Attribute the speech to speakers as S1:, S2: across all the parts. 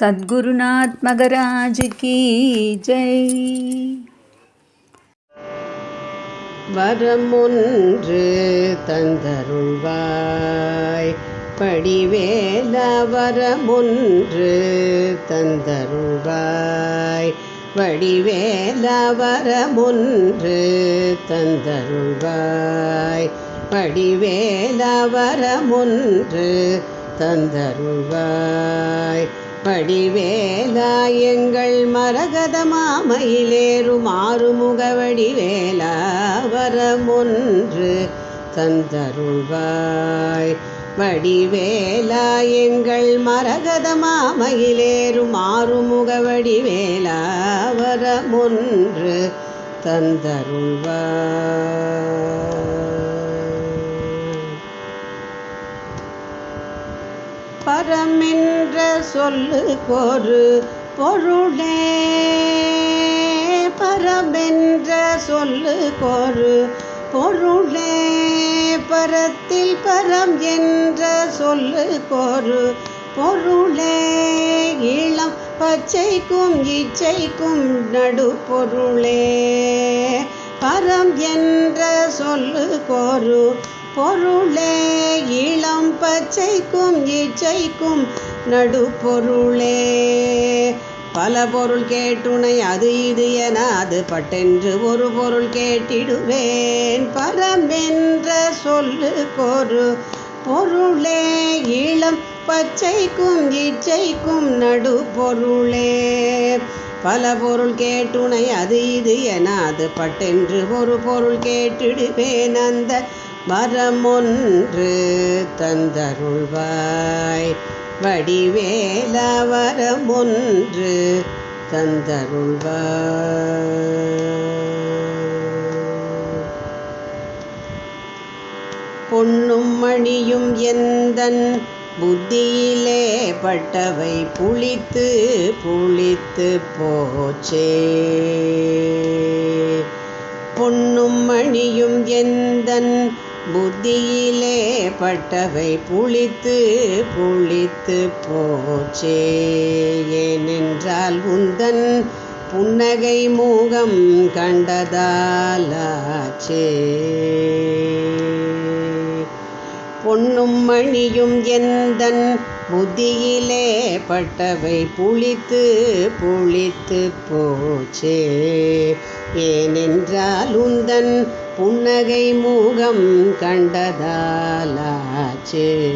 S1: சத்குருநாத் மகராஜ் கி ஜெய்.
S2: வரமொன்று தந்தருள்வாய். படிவேல வரமொன்று தந்தருள்வாய். வடிவேல வரமொன்று தந்தருள்வாய். படிவேல வரமொன்று தந்தருள்வாய். படிவேலா எங்கள் மரகத மாமையிலேறும் ஆறுமுக வடிவேலா வரமொன்று தந்தருள்வாய். வடிவேலா எங்கள் மரகத மாமையிலேறும் ஆறுமுக வடிவேலா வரமொன்று தந்தருள்வாய். பரமென்ற சொல்லு ஒரு பொருளே. பரமென்ற சொல்லு ஒரு பொருளே. பரத்தில் பரம் என்ற சொல்லு ஒரு பொருளே. இளம் பச்சைக்கும் இச்சைக்கும் நடு பொருளே. பரம் என்ற சொல்லு ஒரு பொருளே இளம் பச்சைக்கும் இச்சைக்கும் நடுப்பொருளே. பல பொருள் கேட்டுனை அது இது என அது பட்டென்று ஒரு பொருள் கேட்டிடுவேன். பரமென்ற சொல்லு கொரு பொருளே இளம் பச்சைக்கும் இச்சைக்கும் பொருளே பல பொருள் கேட்டுனை அது இது என அது பட்டென்று ஒரு பொருள் கேட்டிடுவேன். அந்த மரமொன்று தந்தருள்வாய். வடிவேல வரமொன்று தந்தருள்வாய். பொன்னும் மணியும் எந்தன் புத்தியிலே பட்டவை புளித்து புளித்து போச்சே. பொன்னும் மணியும் எந்த புத்தியிலே பட்டவை புளித்து புளித்து போச்சே. ஏனென்றால் உந்தன் புன்னகை மூகம் கண்டதாலாச்சே. பொன்னும் மணியும் எந்தன் புத்தியிலே பட்டவை புளித்து புளித்து போச்சே. ஏனென்றால் உந்தன் புன்னகை மூகம் கண்டதாலாச்சே.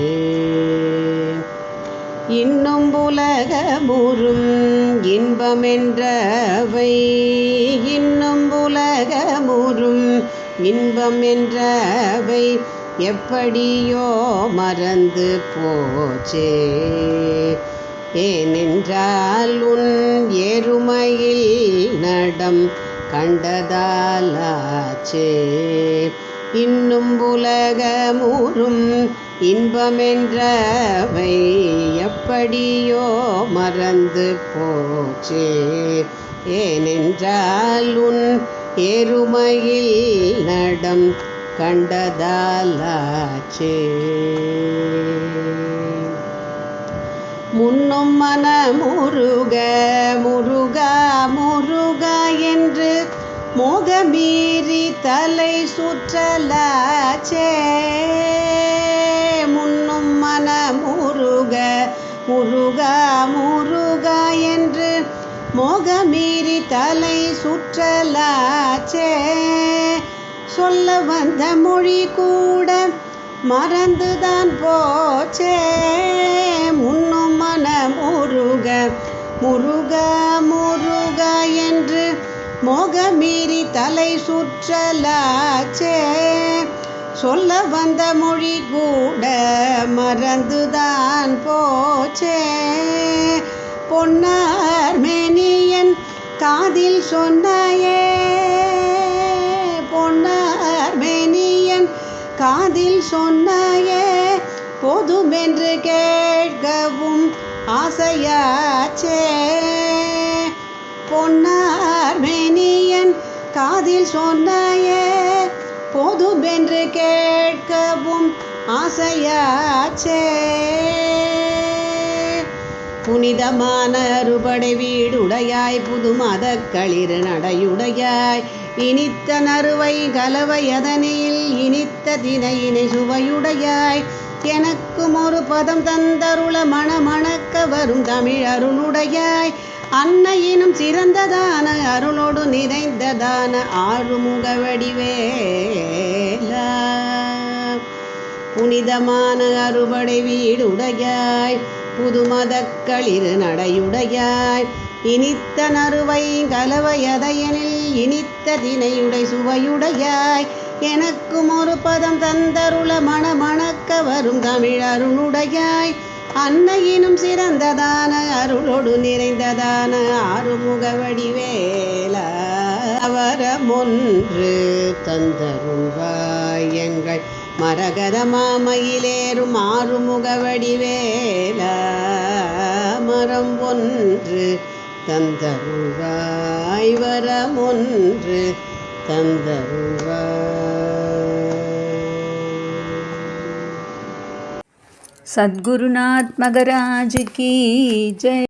S2: இன்னும் உலகமுறும் இன்பமென்றவை. இன்னும் உலகமுறும் இன்பம் என்றவை எப்படியோ மறந்து போச்சே. ஏனென்றால் உன் எருமையில் நடம் கண்டதாலாச்சே. இன்னும் உலகமூறும் இன்பமென்றவை எப்படியோ மறந்து போச்சே. ஏனென்றால் உன் எருமையில் நடம் கண்டதாலாச்சே. முன்னும் மன முருக முருகா முருகா என்று முகமீறி தலை சுற்றலாச்சே. முன்னும் மன முருக முருகா முருகா என்று முகமீறி தலை சுற்றலாச்சே. சொல்ல வந்த மொழி கூட மறந்துதான் போச்சே. முன்னும் மன முருக முருக முருக என்று மோகமீறி தலை சுற்றலாச்சே. சொல்ல வந்த மொழி கூட மறந்துதான் போச்சே. பொன்னார் மேனியன் காதில் சொன்னாயே சொன்னாயே போதுமென்று கேட்கவும் ஆசையாச்சே. பொன்னார் மேனியன் காதில் சொன்னாயே போதுமென்று கேட்கவும் ஆசையாச்சே. புனிதமான அறுபடை வீடுடையாய் புது மத களிறு நடையுடையாய். இனித்த நறுவை கலவை இனித்த தினையினை சுவையுடையாய். எனக்கும் ஒரு பதம் தந்தருள மணமணக்க வரும் தமிழ் அருளுடையாய். அன்னையினும் சிறந்ததான அருளோடு நிறைந்ததான ஆறுமுக வடிவேலா. புனிதமான அறுபடை வீடுடையாய். புதுமதக்களிரு நடையுடையாய். இனித்த நறுவை கலவையதையனில் இனித்த தினையுடை சுவையுடையாய். எனக்கும் ஒரு பதம் தந்தருள மணமணக்க வரும் தமிழ் அருளுடையாய் அன்னையினும் சிறந்ததான அருளோடு நிறைந்ததான ஆறுமுக வடிவேலா. அவரமொன்று தந்தருள்வார். எங்கள் மரகத மாமையிலேறும் ஆறுமுக வடிவேல மரம் ஒன்று தந்தருவாய் வரம் ஒன்று
S1: சத்குருநாத் மகராஜ் கீ ஜெய்